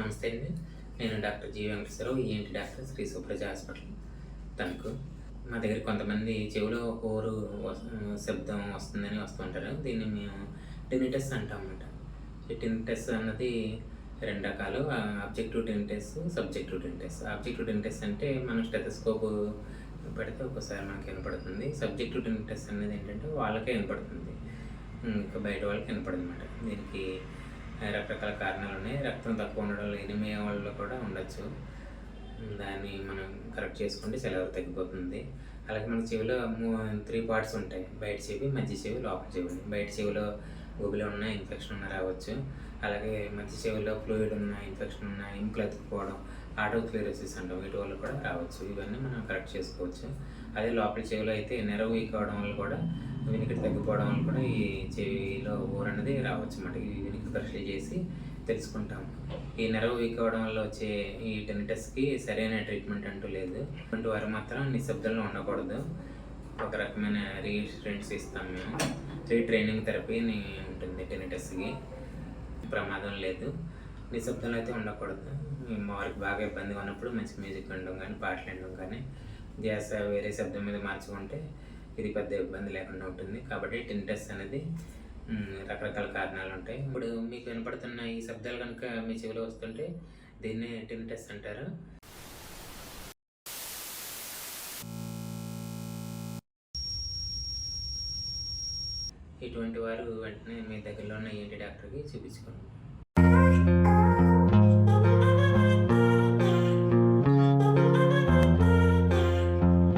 నమస్తే అండి. నేను doctor G Venkateswara Rao ENT doctor Sri Supraja hospital Tanuku. మా దగ్గర కొంతమంది చెవిలో కోరు వస్- శబ్దం వస్తుందని వస్తుంటారు దీన్ని మేము టెనిటస్ అంటాం అన్నమాట. ఈ టెనిటస్ అన్నది రెండు రకాలు. Objective tinnitus subjective tinnitus objective tinnitus అంటే మనం స్టెథోస్కోప్ పెడితే ఒకసారి మనకి వినపడుతుంది. సబ్జెక్టివ్ టెనిటస్ అనేది ఏంటంటే వాళ్ళకే వినపడుతుంది. ఇంకా బయట వాళ్ళకి వినపడదు అనమాట దీనికి రకరకాల కారణాలు ఉన్నాయి. రక్తం తక్కువ ఉండడం ఎనిమియా వాళ్ళు కూడా ఉండొచ్చు. దాన్ని మనం కరెక్ట్ చేసుకుంటే సెలవు తగ్గిపోతుంది. అలాగే మన చెవిలో త్రీ పార్ట్స్ ఉంటాయి. బయట చెవి మధ్య చెవి లోపల చెవి బయట చెవిలో గుబిలో ఉన్న ఇన్ఫెక్షన్ ఉన్న రావచ్చు. అలాగే మధ్య చెవిలో ఫ్లూయిడ్ ఉన్న ఇన్ఫెక్షన్ ఉన్న ఇంకులు అతుక్కుపోవడం ఆటోక్లిరోసిస్ అంటాం. వీటి వల్ల కూడా రావచ్చు. ఇవన్నీ మనం కరెక్ట్ చేసుకోవచ్చు. అదే లోపల చెవిలో అయితే నెరవు వీక్ అవడం వల్ల కూడా వినికిడి తగ్గిపోవడం వల్ల కూడా ఈ చెవిలో ఊరు అనేది రావచ్చు అన్నమాట. ఈ వినికిడి పరీక్షలు చేసి తెలుసుకుంటాం. ఈ నెరవు వీక్ అవడం వల్ల వచ్చే ఈ టెనిటస్కి సరైన ట్రీట్మెంట్ అంటూ లేదు. అటువంటి వారు మాత్రం నిశ్శబ్దంలో ఉండకూడదు. ఒక రకమైన రీస్టెంట్స్ ఇస్తాం మేము. రీట్రైనింగ్ థెరపీ థెరపీని ఉంటుంది టెనిటస్కి ప్రమాదం లేదు. నిశ్శబ్దంలో అయితే ఉండకూడదు. మామూలుగా వారికి బాగా ఇబ్బందిగా ఉన్నప్పుడు మంచి మ్యూజిక్ వినడం కానీ పాటలు వినడం కానీ గ్యాస్ వేరే శబ్దం మీద మార్చుకుంటే ఇది పెద్ద ఇబ్బంది లేకుండా ఉంటుంది. కాబట్టి టింటెస్ అనేది రకరకాల కారణాలు ఉంటాయి. ఇప్పుడు మీకు వినపడుతున్న ఈ శబ్దాలు కనుక మీ చెవిలో వస్తుంటే దీన్నే టింటెస్ అంటారు. ఇటువంటి వారు వెంటనే మీ దగ్గరలో ఉన్న ఏంటి డాక్టర్కి చూపించుకోండి.